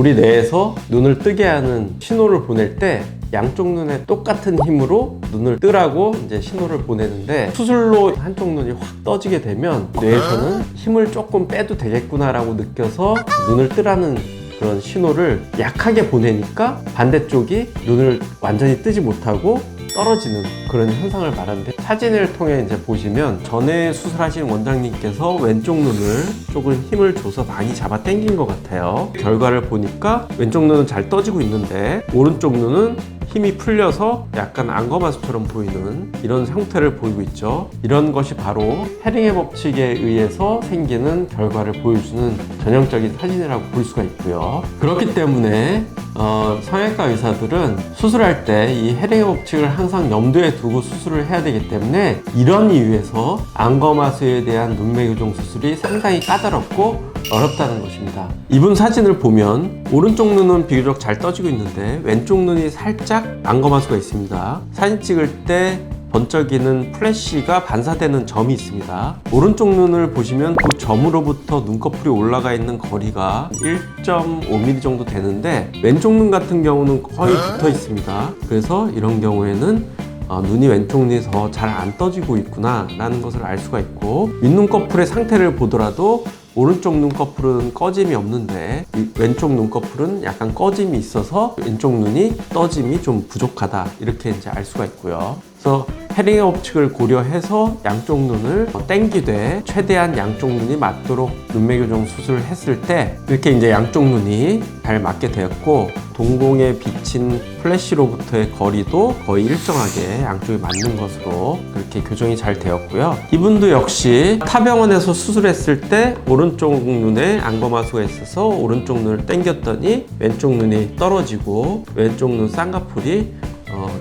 우리 뇌에서 눈을 뜨게 하는 신호를 보낼 때 양쪽 눈에 똑같은 힘으로 눈을 뜨라고 이제 신호를 보내는데 수술로 한쪽 눈이 확 떠지게 되면 뇌에서는 힘을 조금 빼도 되겠구나라고 느껴서 눈을 뜨라는 그런 신호를 약하게 보내니까 반대쪽이 눈을 완전히 뜨지 못하고 떨어지는 그런 현상을 말하는데 사진을 통해 이제 보시면 전에 수술하신 원장님께서 왼쪽 눈을 조금 힘을 줘서 많이 잡아 당긴 것 같아요. 결과를 보니까 왼쪽 눈은 잘 떠지고 있는데 오른쪽 눈은 힘이 풀려서 약간 안검하수처럼 보이는 이런 형태를 보이고 있죠. 이런 것이 바로 헤링의 법칙에 의해서 생기는 결과를 보여주는 전형적인 사진이라고 볼 수가 있고요. 그렇기 때문에 어, 성형외과 의사들은 수술할 때 이 헤링의 법칙을 항상 염두에 두고 수술을 해야 되기 때문에 이런 이유에서 안검하수에 대한 눈매 교정 수술이 상당히 까다롭고 어렵다는 것입니다. 이분 사진을 보면 오른쪽 눈은 비교적 잘 떠지고 있는데 왼쪽 눈이 살짝 안검하수가 있습니다. 사진 찍을 때 번쩍이는 플래시가 반사되는 점이 있습니다. 오른쪽 눈을 보시면 그 점으로부터 눈꺼풀이 올라가 있는 거리가 1.5mm 정도 되는데 왼쪽 눈 같은 경우는 거의 붙어 있습니다. 그래서 이런 경우에는 어, 눈이 왼쪽 눈이 더 잘 안 떠지고 있구나 라는 것을 알 수가 있고 윗눈꺼풀의 상태를 보더라도 오른쪽 눈꺼풀은 꺼짐이 없는데 이 왼쪽 눈꺼풀은 약간 꺼짐이 있어서 왼쪽 눈이 떠짐이 좀 부족하다 이렇게 이제 알 수가 있고요. 그래서 헤링의 법칙을 고려해서 양쪽 눈을 땡기되 최대한 양쪽 눈이 맞도록 눈매 교정 수술을 했을 때 이렇게 이제 양쪽 눈이 잘 맞게 되었고 동공에 비친 플래시로부터의 거리도 거의 일정하게 양쪽이 맞는 것으로 그렇게 교정이 잘 되었고요. 이분도 역시 타병원에서 수술했을 때 오른쪽 눈에 안검하수가 있어서 오른쪽 눈을 당겼더니 왼쪽 눈이 떨어지고 왼쪽 눈 쌍꺼풀이 어,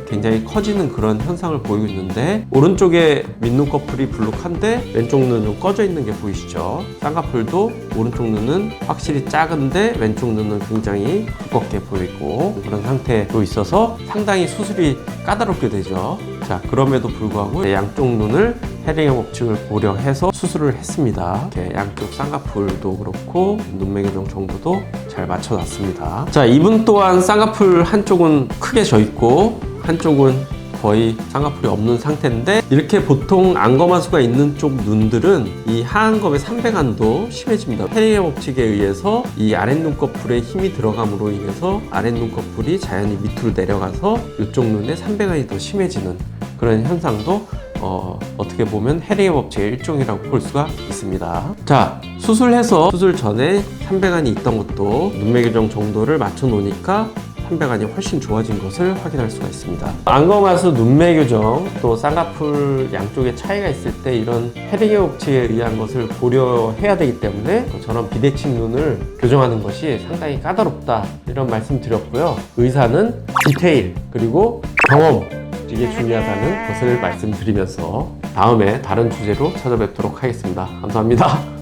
굉장히 커지는 그런 현상을 보이고 있는데 오른쪽에 밑눈꺼풀이 불룩한데 왼쪽 눈은 꺼져 있는 게 보이시죠? 쌍꺼풀도 오른쪽 눈은 확실히 작은데 왼쪽 눈은 굉장히 두껍게 보이고 그런 상태로 있어서 상당히 수술이 까다롭게 되죠. 자 그럼에도 불구하고 양쪽 눈을 헤링의 법칙을 고려해서 수술을 했습니다. 이렇게 양쪽 쌍꺼풀도 그렇고 눈매 교정 정도도 잘 맞춰놨습니다. 자 이분 또한 쌍꺼풀 한쪽은 크게 져 있고 한쪽은 거의 쌍꺼풀이 없는 상태인데 이렇게 보통 안검하수가 있는 쪽 눈들은 이 하안검의 삼배간도 심해집니다. 헤링의 법칙에 의해서 이 아랫눈꺼풀에 힘이 들어감으로 인해서 아랫눈꺼풀이 자연히 밑으로 내려가서 이쪽 눈에 삼배간이 더 심해지는 그런 현상도 어, 어떻게 보면 헤링의 법칙의 일종이라고 볼 수가 있습니다. 자, 수술해서 수술 전에 삼배간이 있던 것도 눈매 교정 정도를 맞춰 놓으니까 삼배간이 훨씬 좋아진 것을 확인할 수가 있습니다. 안검하수 눈매 교정 또 쌍꺼풀 양쪽에 차이가 있을 때 이런 헤링의 법칙에 의한 것을 고려해야 되기 때문에 저런 비대칭 눈을 교정하는 것이 상당히 까다롭다 이런 말씀 드렸고요. 의사는 디테일 그리고 경험 이게 중요하다는 것을 말씀드리면서 다음에 다른 주제로 찾아뵙도록 하겠습니다. 감사합니다.